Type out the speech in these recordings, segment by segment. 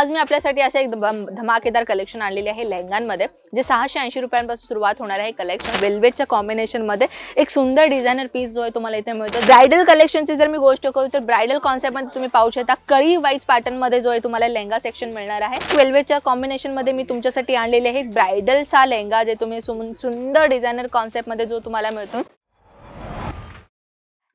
आज मी आपल्यासाठी अशा एक धम- धमाकेदार कलेक्शन आणलेले आहे लेहंगांमध्ये जे सहाशे ऐंशी रुपयांपासून सुरुवात होणार आहे कलेक्शन वेल्वेटच्या कॉम्बिनेशनमध्ये एक सुंदर डिझायनर पीस जो आहे तुम्हाला इथे मिळतो. ब्रायडल कलेक्शनची जर मी गोष्ट करू तर ब्रायडल कॉन्सेप्टमध्ये तुम्ही पाहू शकता कळी वाईज पॅटर्नमध्ये जो आहे तुम्हाला लेहंगा सेक्शन मिळणार आहे. वेल्वेटच्या कॉम्बिनेशनमध्ये मी तुमच्यासाठी आणलेले आहे ब्रायडलचा लेहंगा जे तुम्ही सुंदर डिझायनर कॉन्सेप्टमध्ये जो तुम्हाला मिळतो.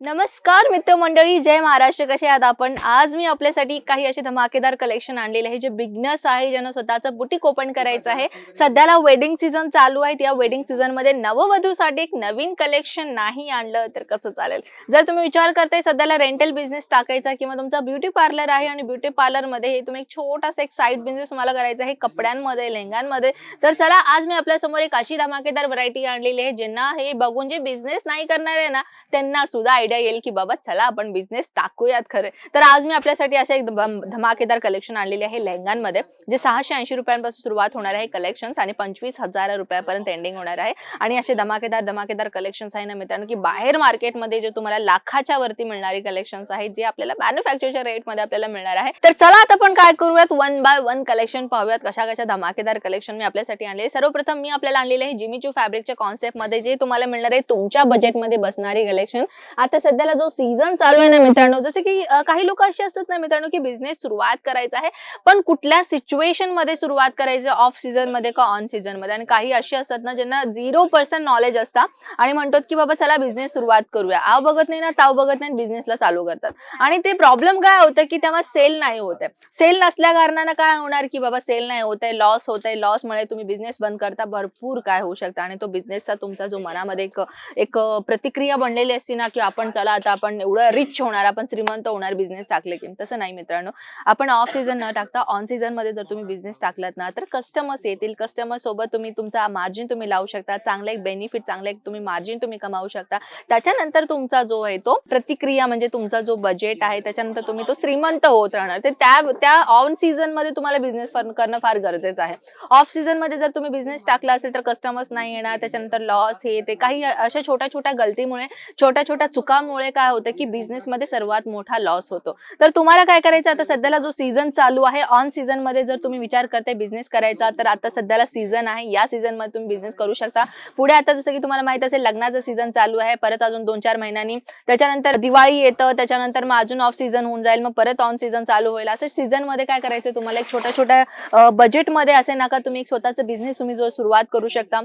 नमस्कार मित्रमंडळी जय महाराष्ट्र. कसे आहात आपण? आज मी आपल्यासाठी काही असे धमाकेदार कलेक्शन आणलेले आहे जे बिगनर्स आहे ज्यांना स्वतःचं बुटीक ओपन करायचं आहे. सध्याला वेडिंग सीझन चालू आहे या वेडिंग सीझनमध्ये नववधूसाठी एक नवीन कलेक्शन नाही आणलं तर कसं चालेल? जर तुम्ही विचार करताय सध्याला रेंटल बिझनेस टाकायचा किंवा तुमचा ब्युटी पार्लर आहे आणि ब्युटी पार्लरमध्ये हे तुम्ही एक छोटासा एक साईड बिझनेस तुम्हाला करायचा आहे कपड्यांमध्ये लेहंगांमध्ये. तर चला आज मी आपल्यासमोर एक अशी धमाकेदार व्हरायटी आणलेली आहे ज्यांना हे बघून जे बिझनेस नाही करणार आहे ना त्यांना सुद्धा आयडिया येईल की बाबा चला आपण बिझनेस टाकूयात खरं. तर आज मी आपल्यासाठी अशा एक धमाकेदार कलेक्शन आणलेले आहे लेहंगांमध्ये जे सहाशे ऐंशी रुपयांपासून सुरुवात होणार आहे कलेक्शन आणि पंचवीस हजार रुपयापर्यंत एंडिंग होणार आहे. आणि असे धमाकेदार धमाकेदार कलेक्शन्स आहे ना मित्रांनो की बाहेर मार्केटमध्ये जे तुम्हाला लाखाच्या वरती मिळणारी कलेक्शन्स आहेत जे आपल्याला मॅन्युफॅक्चरच्या रेटमध्ये आपल्याला मिळणार आहे. तर चला आता आपण काय करूयात? वन बाय वन कलेक्शन पाहूयात कशा कशा धमाकेदार कलेक्शन मी आपल्यासाठी आणले सर्वप्रथम मी आपल्याला आणलेले आहे जिमीचू फॅब्रिकच्या कॉन्सेप्टमध्ये जे तुम्हाला मिळणार आहे तुमच्या बजेटमध्ये बसणारी कलेक्शन आता सध्याला जो सीझन चालू आहे ना मित्रांनो जसं की काही लोक असे असतात ना मित्रांनो की बिझनेस सुरुवात करायचा आहे पण कुठल्या सिच्युएशनमध्ये सुरुवात करायचं? ऑफ सीझनमध्ये का ऑन सीझनमध्ये? आणि काही अशी असतात ना ज्यांना झिरो पर्सेंट नॉलेज असतात आणि म्हणतात की बाबा चला बिझनेस सुरुवात करूया. आव बघत नाही ना ताव बघत नाही बिझनेसला चालू करतात. आणि ते प्रॉब्लेम काय होतं की तेव्हा सेल नाही होत आहे. सेल नसल्या कारणानं काय होणार की बाबा सेल नाही होत आहे लॉस होत आहे. लॉसमुळे तुम्ही बिझनेस बंद करता भरपूर काय होऊ शकतं. आणि तो बिझनेसचा तुमचा जो मनामध्ये एक एक प्रतिक्रिया बनलेली असते ना की आपण चला आता आपण एवढं रिच होणार आपण श्रीमंत होणार बिझनेस टाकले की. तसं नाही मित्रांनो. आपण ऑफ सीझन न टाकता ऑन सीझनमध्ये जर तुम्ही बिझनेस टाकलात ना तर कस्टमर्स येतील. कस्टमर सोबत तुम्ही तुमचा मार्जिन तुम्ही लावू शकता. चांगला एक बेनिफिट चांगला एक तुम्ही मार्जिन तुम्ही कमावू शकता. त्याच्यानंतर तुमचा जो आहे तो प्रतिक्रिया म्हणजे तुमचा जो बजेट आहे त्याच्यानंतर तुम्ही तो श्रीमंत होत राहणार. ते त्या त्या ऑन सीझनमध्ये तुम्हाला बिझनेस करणं फार गरजेचं आहे. ऑफ सीझनमध्ये जर तुम्ही बिझनेस टाकला असेल तर कस्टमर्स नाही येणार. त्याच्यानंतर लॉस हे ते काही अशा छोट्या छोट्या गलतीमुळे छोट्या छोट्या चुका चुकांमुळे काय होतं की बिझनेस मध्ये सर्वात मोठा लॉस होतो. तर तुम्हाला काय करायचं आता सध्याला जो सीझन चालू आहे ऑन सीझनमध्ये जर तुम्ही विचार करताय बिझनेस करायचा तर आता सध्याला सीझन आहे. या सीझनमध्ये तुम्ही बिझनेस करू शकता. पुढे आता जसं की तुम्हाला माहीत असेल लग्नाचं सीझन चालू आहे. परत अजून दोन चार महिन्यांनी. त्याच्यानंतर दिवाळी येतं. त्याच्यानंतर मग अजून ऑफ सीझन होऊन जाईल. मग परत ऑन सीझन चालू होईल. असं सीझनमध्ये काय करायचं तुम्हाला? एक छोट्या छोट्या बजेटमध्ये असे नका तुम्ही एक स्वतःचा बिझनेस तुम्ही जो सुरुवात करू शकता.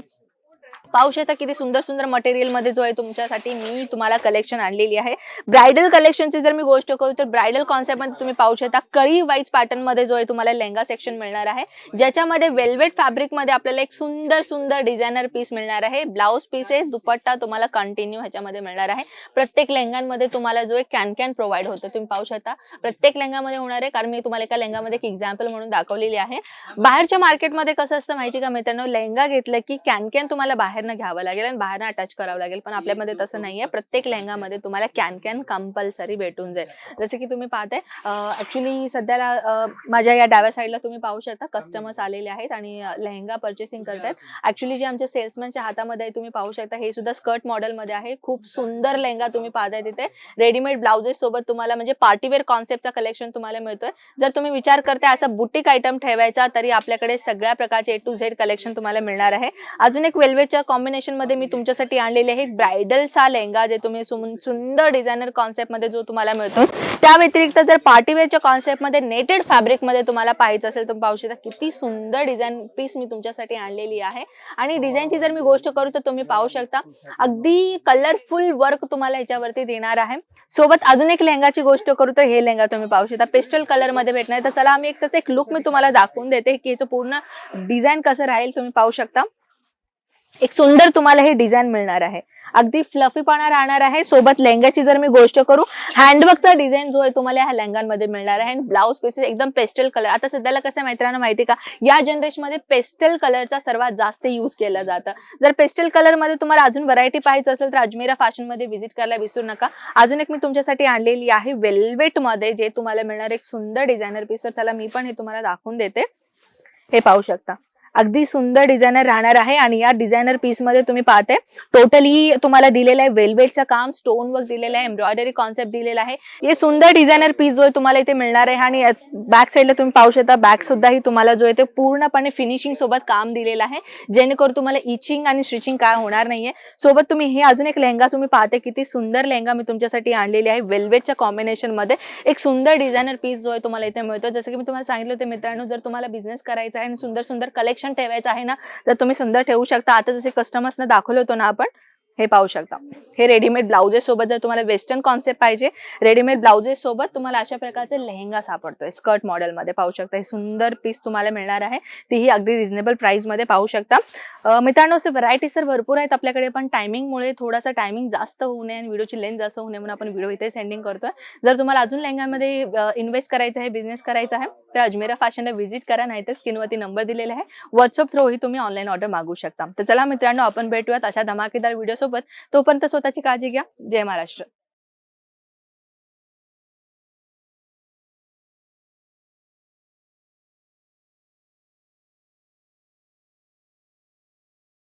पाहू शकता किती सुंदर सुंदर मटेरियलमध्ये जो आहे तुमच्यासाठी मी तुम्हाला कलेक्शन आणलेली आहे. ब्रायडल कलेक्शनची जर मी गोष्ट करू तर ब्रायडल कॉन्सेप्टमध्ये तुम्ही पाहू शकता करी वाईज पॅटर्नमध्ये जो आहे तुम्हाला लेहंगा सेक्शन मिळणार आहे. ज्याच्यामध्ये वेल्वेट फॅब्रिकमध्ये आपल्याला एक सुंदर सुंदर डिझायनर पीस मिळणार आहे. ब्लाऊज पीस आहे दुपट्टा तुम्हाला कंटिन्यू ह्याच्यामध्ये मिळणार आहे. प्रत्येक लेहंगांमध्ये तुम्हाला जो एक कॅन कॅन प्रोव्हाइड होतो तुम्ही पाहू शकता. प्रत्येक लेहंगामध्ये होणार आहे कारण मी तुम्हाला एका लेहंगामध्ये एक एक्झाम्पल म्हणून दाखवलेली आहे. बाहेरच्या मार्केटमध्ये कसं असतं माहिती का मित्रांनो? लेहंगा घेतलं की कॅन कॅन तुम्हाला बाहेरनं घ्यावं लागेल आणि बाहेरनं अटॅच करावं लागेल. पण आपल्यामध्ये तसं नाहीये. प्रत्येक लेहंगामध्ये तुम्हाला कॅन कॅन कंपल्सरी भेटून जाईल. जसं की तुम्ही पाहताय ऍक्च्युली सध्याला माझ्या या डाव्या साईडला तुम्ही पाहू शकता कस्टमर्स आलेले आहेत आणि लेहंगा परचेसिंग करतायत ऍक्च्युली जे आमच्या सेल्समॅनच्या हातामध्ये आहे तुम्ही पाहू शकता हे सुद्धा स्कर्ट मॉडेल मध्ये आहे. खूप सुंदर लेहंगा तुम्ही पाहताय तिथे. रेडीमेड ब्लाउजेस सोबत तुम्हाला म्हणजे पार्टीवेअर कॉन्सेप्टचा कलेक्शन तुम्हाला मिळतोय. जर तुम्ही विचार करताय असा बुटीक आयटम ठेवायचा तरी आपल्याकडे सगळ्या प्रकारचे ए टू झेड कलेक्शन तुम्हाला मिळणार आहे. अजून एक वेल्वेटच्या कॉम्बिनेशनमध्ये मी तुमच्यासाठी आणलेले आहे ब्रायडलचा लेहंगा जे तुम्ही सुंदर डिझायनर कॉन्सेप्टमध्ये जो तुम्हाला मिळतो. त्या व्यतिरिक्त जर पार्टीवेअरच्या कॉन्सेप्टमध्ये नेटेड फॅब्रिकमध्ये तुम्हाला पाहायचं असेल तर पाहू शकता किती सुंदर डिझाईन पीस मी तुमच्यासाठी आणलेली आहे. आणि डिझाईनची जर मी गोष्ट करू तर तुम्ही पाहू शकता अगदी कलरफुल वर्क तुम्हाला ह्याच्यावरती देणार आहे. सोबत अजून एक लेहंगाची गोष्ट करू तर हे लेहंगा तुम्ही पाहू शकता. पेस्टल कलरमध्ये भेटणार. तर चला आम्ही एक त्याचं एक लुक मी तुम्हाला दाखवून देते की याचं पूर्ण डिझाईन कसं राहील तुम्ही पाहू शकता. एक सुंदर तुम्हाला हे डिझाईन मिळणार आहे. अगदी फ्लफीपणा राहणार आहे. सोबत लेहंग्याची जर मी गोष्ट करू हँडवर्कचा डिझाईन जो आहे तुम्हाला ह्या लेहंगांमध्ये मिळणार आहे. ब्लाऊज पीसेस एकदम पेस्टल कलर आता सध्याला कसं मित्रांनो माहिती का? या जनरेशनमध्ये पेस्टल कलरचा सर्वात जास्त युज केला जातं. जर पेस्टल कलरमध्ये तुम्हाला अजून व्हरायटी पाहायचं असेल तर अजमेरा फॅशनमध्ये व्हिजिट करायला विसरू नका. अजून एक मी तुमच्यासाठी आणलेली आहे वेल्वेटमध्ये जे तुम्हाला मिळणार एक सुंदर डिझायनर पीस तर चला मी पण हे तुम्हाला दाखवून देते. हे पाहू शकता. अगदी सुंदर डिझायनर राहणार आहे आणि या डिझायनर पीसमध्ये तुम्ही पाहते टोटली तुम्हाला दिलेलं आहे वेलवेटचं काम स्टोन वर्क दिलेलं आहे एम्ब्रॉयडरी कॉन्सेप्ट दिलेला आहे. हे सुंदर डिझायनर पीस जो आहे तुम्हाला इथे मिळणार आहे आणि बॅक साईडला तुम्ही पाहू शकता बॅक सुद्धा ही तुम्हाला जो आहे ते पूर्णपणे फिनिशिंग सोबत काम दिलेलं आहे. जेणेकरून तुम्हाला इचिंग आणि स्टिचिंग काय होणार नाहीये. सोबत तुम्ही हे अजून एक लेहंगा तुम्ही पाहते किती सुंदर लेहंगा मी तुमच्यासाठी आणलेली आहे वेलवेटच्या कॉम्बिनेशनमध्ये. एक सुंदर डिझायनर पीस जो आहे तुम्हाला इथे मिळतो जसं की मी तुम्हाला सांगितलं होते मित्रांनो जर तुम्हाला बिझनेस करायचा आहे आणि सुंदर सुंदर कलेक्शन ठेवायचं आहे ना तर तुम्ही सुंदर ठेवू शकता. आता जसे कस्टमर्सना दाखवलं होतो ना आपण हे पाहू शकता. हे रेडीमेड ब्लाउजेस सोबत जर तुम्हाला वेस्टर्न कॉन्सेप्ट पाहिजे रेडीमेड ब्लाउजेस सोबत तुम्हाला अशा प्रकारचे लेहंगा सापडतोय. स्कर्ट मॉडेल मध्ये पाहू शकता. हे सुंदर पीस तुम्हाला मिळणार आहे. तीही अगदी रिझनेबल प्राइसमध्ये पाहू शकता. मित्रांनो असे व्हरायटीज तर भरपूर आहेत आपल्याकडे पण टायमिंगमुळे थोडासा टायमिंग जास्त होऊ नये आणि व्हिडिओची लेंथ जास्त होऊ नये म्हणून आपण व्हिडिओ इथे सेंडिंग करतोय. जर तुम्हाला अजून लेहंगामध्ये इन्व्हेस्ट करायचं आहे बिझनेस करायचा आहे तर अजमेरा फॅशनला व्हिजिट करा नाहीतर स्क्रीनवरती नंबर दिलेला आहे. व्हॉट्सअप थ्रूही तुम्ही ऑनलाईन ऑर्डर मागू शकता. तर चला मित्रांनो आपण भेटूयात अशा धमाकेदार व्हिडिओ सोबत. तोपर्यंत स्वतःची काळजी घ्या. जय महाराष्ट्र.